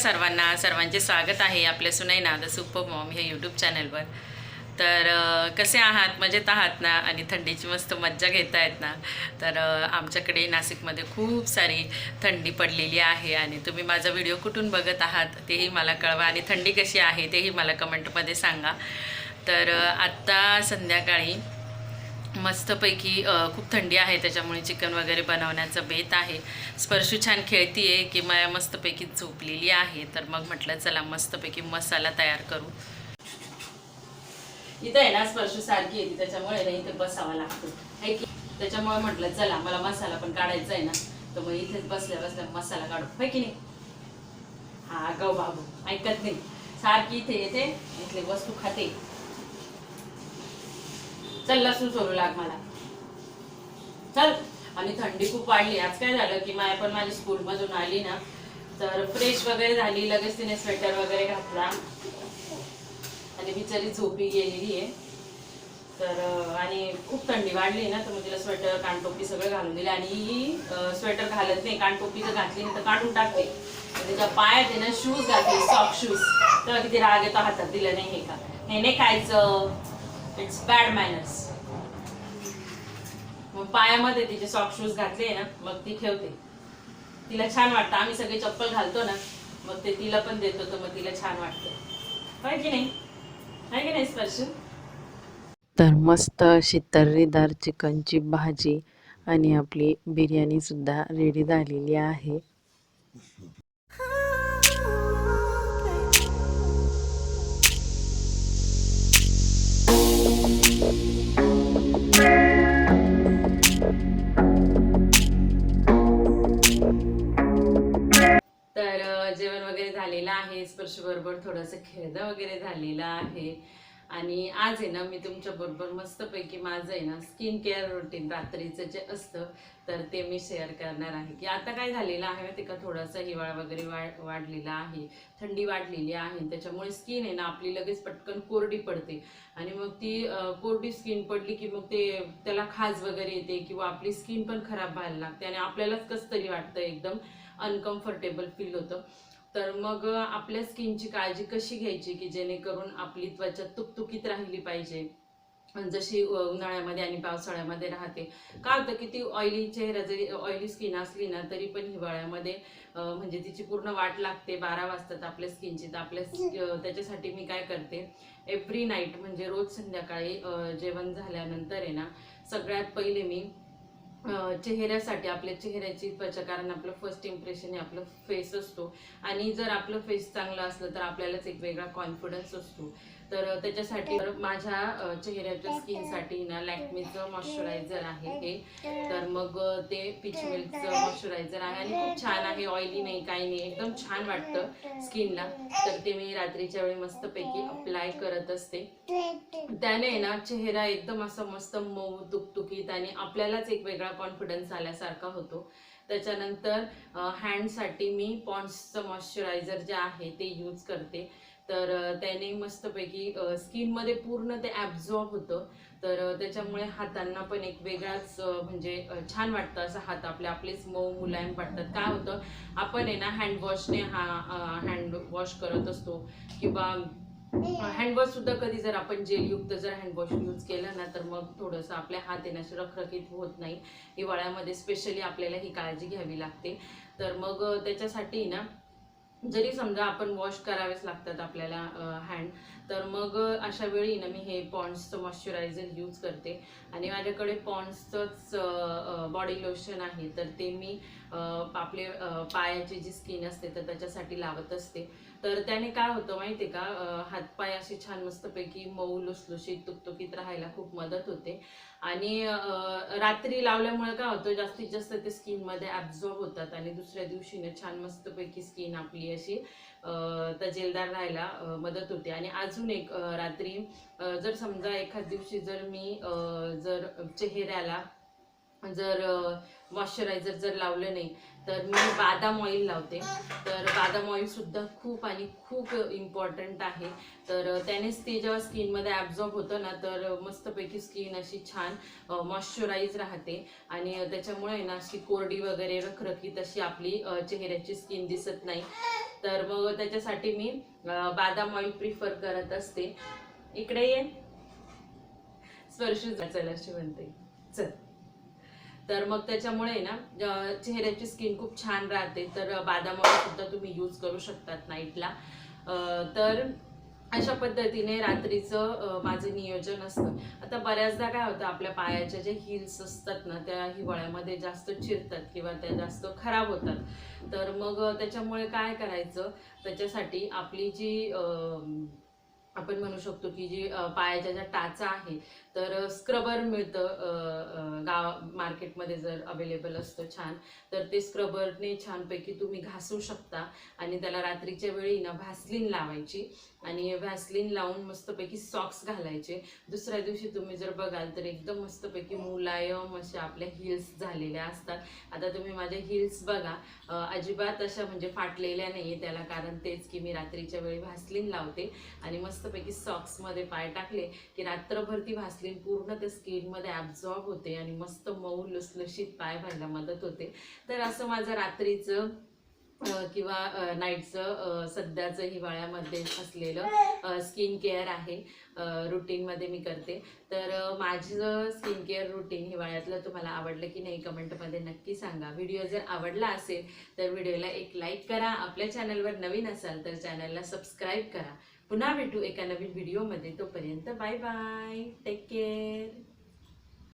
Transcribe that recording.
सर्वांना सर्वांचे स्वागत आहे आपल्या सुनैना द सुपर मॉम हे यूट्यूब चॅनलवर तर कसे आहात? मजेत आहात ना? आणि थंडीची मस्त मज्जा घेत आहेत ना? तर आमच्याकडे नाशिकमध्ये खूप सारी थंडी पडलेली आहे आणि तुम्ही माझा व्हिडिओ कुठून बघत आहात तेही मला कळवा आणि थंडी कशी आहे तेही मला कमेंटमध्ये सांगा. तर आत्ता संध्याकाळी मस्तपैकी खूप थंडी आहे त्याच्यामुळे चिकन वगैरे बनवण्याचा बेत आहे. स्पर्शू छान खेळतीये की माया मस्तपैकी झोपलेली आहे. तर मग म्हटलं चला मस्तपैकी मसाला तयार करू. इथं आहे ना स्पर्शू सारखी येते त्याच्यामुळे ना इथे बसावं लागतं. है की? त्याच्यामुळे म्हटलं चला मला मसाला पण काढायचा आहे ना. तर मग इथेच बसल्या बसल्या मसाला काढू. है की नाही? हा गौ बाबू ऐकत नाही. सारखी इथे येते इथले वस्तू खाते. चल लसूण सोडू लाग मला. चल. आणि थंडी खूप वाढली. आज काय झालं की माय पण माझी स्कूल मधून आली ना तर फ्रेश वगैरे झाली. लगेच तिने स्वेटर वगैरे घातला. आणि बिचारी झोपी गेलेली आहे तर आणि खूप थंडी वाढली ना तर मग तिला स्वेटर कानटोपी सगळं घालून दिलं. आणि ही स्वेटर घालत नाही. कानटोपी जर घातली नाही तर काढून टाकते. त्याच्या पायात ना शूज घातले. सॉफ्ट शूज तर किती राग येतो हातात दिलं नाही हे का? हे नाही खायचं. इट्स बॅड मॅनर्स मग पायामध्ये तिचे सॉफ्ट शूज घातले ना मग ती ठेवते. तिला छान वाटतं. आम्ही सगळे चप्पल घालतो ना मग ते तिला पण देतो तर मग तिला छान वाटतं. आहे की नाही? आहे की नाही स्पर्श? तर मस्त अशी तर्रीदार चिकनची भाजी आणि आपली बिर्याणीसुद्धा रेडी झालेली आहे. झालेला आहे. स्पर्श बरोबर थोडंसं खेळणं वगैरे झालेलं आहे. आणि आज आहे ना मी तुमच्याबरोबर मस्तपैकी माझं आहे ना स्किन केअर रुटीन रात्रीचं जे असतं तर ते मी शेअर करणार आहे. की आता काय झालेलं आहे माहिती का? थोडासा हिवाळा वगैरे वाढ वाढलेला आहे. थंडी वाढलेली आहे त्याच्यामुळे स्किन आहे ना आपली लगेच पटकन कोरडी पडते. आणि मग ती कोरडी स्किन पडली की मग ते त्याला खाज वगैरे येते किंवा आपली स्किन पण खराब व्हायला लागते आणि आपल्यालाच कसं तरी वाटतं एकदम अनकम्फर्टेबल फील होतं. तर मग आपल्या स्किनची काळजी कशी घ्यायची की जेणेकरून आपली त्वचा तुकतुकीत राहिली पाहिजे? जशी उन्हाळ्यामध्ये आणि पावसाळ्यामध्ये राहते. का होतं की ती ऑइली चेहरा जरी ऑइली स्किन असली ना तरी पण हिवाळ्यामध्ये म्हणजे तिची पूर्ण वाट लागते. बारा वाजतात आपल्या स्किनची तर आपल्या त्याच्यासाठी मी काय करते एव्हरी नाईट म्हणजे रोज संध्याकाळी जेवण झाल्यानंतर आहे ना सगळ्यात पहिले मी चेहऱ्यासाठी आपल्या चेहऱ्याची त्वचा कारण आपलं फर्स्ट इम्प्रेशन हे आपलं फेस असतो. आणि जर आपलं फेस चांगलं असलं तर आपल्यालाच एक वेगळा कॉन्फिडन्स असतो. तर त्याच्यासाठी माझ्या चेहऱ्याच्या स्किनसाठी ना लॅक्मीचं मॉइश्चरायझर आहे हे. तर मग ते पिच मिल्कचं मॉइश्चरायझर आहे आणि खूप छान आहे. ऑइली नाही काही नाही. एकदम छान वाटतं स्किनला. तर ते मी रात्रीच्या वेळी मस्तपैकी अप्लाय करत असते. त्याने ना चेहरा एकदम असा मस्त मऊ तुकतुकीत आणि आपल्यालाच एक वेगळा कॉन्फिडन्स आल्यासारखा होतो. त्याच्यानंतर हँडसाठी मी पॉन्ड्सचं मॉइश्चरायझर जे आहे ते यूज करते. तर त्याने मस्तपैकी स्किनमध्ये पूर्ण ते ॲब्झॉर्ब होतं. तर त्याच्यामुळे हातांना पण एक वेगळाच म्हणजे छान वाटतं असं हात आपले आपलेच मऊ मुलायम वाटतात काय होतं आपण आहे ना हँडवॉशने हा हँडवॉश करत असतो किंवा हँडवॉश सुद्धा कधी जर आपण जेलयुक्त जर हँडवॉश यूज केलं ना तर मग थोडंसं आपल्या हात येण्याशी रखरखीत होत नाही. हिवाळ्यामध्ये स्पेशली आपल्याला ही काळजी घ्यावी लागते. तर मग त्याच्यासाठी ना जरी समजा आपण वॉश करावेच लागतात आपल्याला हँड तर मग अशा वेळी ना मी हे पॉन्ड्सचं मॉइश्चरायझर यूज करते. आणि माझ्याकडे पॉन्ड्सचंच बॉडी लोशन आहे तर ते मी आपले पायाची जी स्किन असते तर त्याच्यासाठी लावत असते. तर त्याने काय होतं माहिती आहे का हातपाय असे छान मस्तपैकी मऊ लुसलुशीत तुकतुकीत राहायला खूप मदत होते. आणि रात्री लावल्यामुळे काय होतं जास्तीत जास्त ते स्किनमध्ये ॲब्झॉर्ब होतात आणि दुसऱ्या दिवशीने छान मस्तपैकी स्किन आपली अशी तजेलदार राहायला मदत होते. आणि अजून एक रात्री जर समजा एखाद दिवशी जर मी जर चेहऱ्याला जर मॉइश्चरायझर जर लावलं नाही तर मी बादाम ऑइल लावते. तर बादाम ऑइलसुद्धा खूप आणि खूप इम्पॉर्टंट आहे. तर त्यानेच ते जेव्हा स्किनमध्ये ॲब्झॉर्ब होतं ना तर मस्तपैकी स्किन अशी छान मॉइश्चराईज राहते. आणि त्याच्यामुळे आहे ना अशी कोरडी वगैरे रखरखीत अशी आपली चेहऱ्याची स्किन दिसत नाही. तर मग त्याच्यासाठी मी बादाम ऑइल प्रिफर करत असते. इकडे ये. स्पर्श चला अशी म्हणते. चल. तर मग त्याच्यामुळे ना चेहऱ्याची स्किन खूप छान राहते. तर बादामावर सुद्धा तुम्ही यूज करू शकतात नाईटला तर अशा पद्धतीने रात्रीचं माझं नियोजन असतं. आता बऱ्याचदा काय होतं आपल्या पायाच्या जे हिल्स असतात ना त्या हिवाळ्यामध्ये जास्त चिरतात किंवा त्या जास्त खराब होतात. तर मग त्याच्यामुळे काय करायचं त्याच्यासाठी आपली जी आपण म्हणू शकतो की जी पायाच्या ज्या टाचा आहे तर स्क्रबर मिळतं गाव मार्केटमध्ये जर अवेलेबल असतं छान तर ते स्क्रबरने छानपैकी तुम्ही घासू शकता आणि त्याला रात्रीच्या वेळी ना व्हॅसलिन लावायची. आणि व्हॅसलिन लावून मस्तपैकी सॉक्स घालायचे. दुसऱ्या दिवशी तुम्ही जर बघाल तर एकदम मस्तपैकी मुलायम अशा आपल्या हिल्स झालेल्या असतात. आता तुम्ही माझ्या हिल्स बघा. अजिबात अशा म्हणजे फाटलेल्या नाही त्याला कारण तेच की मी रात्रीच्या वेळी व्हॅसलिन लावते आणि मस्तपैकी सॉक्समध्ये पाय टाकले की रात्रभर ती व्हॅसलिन पूर्ण त्या स्किनमध्ये ॲब्झॉर्ब होते आणि मस्त मऊ लुसलुशीत पाय व्हायला मदत होते. तर असं माझं रात्रीचं किंवा नाईटचं सध्याचं हिवाळ्यामध्ये असलेलं स्किन केअर आहे. रुटीनमध्ये मी करते. तर माझं स्किन केअर रुटीन हिवाळ्यातलं तुम्हाला आवडलं की नाही कमेंटमध्ये नक्की सांगा. व्हिडिओ जर आवडला असेल तर व्हिडिओला एक लाईक करा. आपल्या चॅनलवर नवीन असाल तर चॅनलला सबस्क्राईब करा. पुन्हा भेटू एका नवीन व्हिडिओमध्ये तोपर्यंत बाय बाय टेक केअर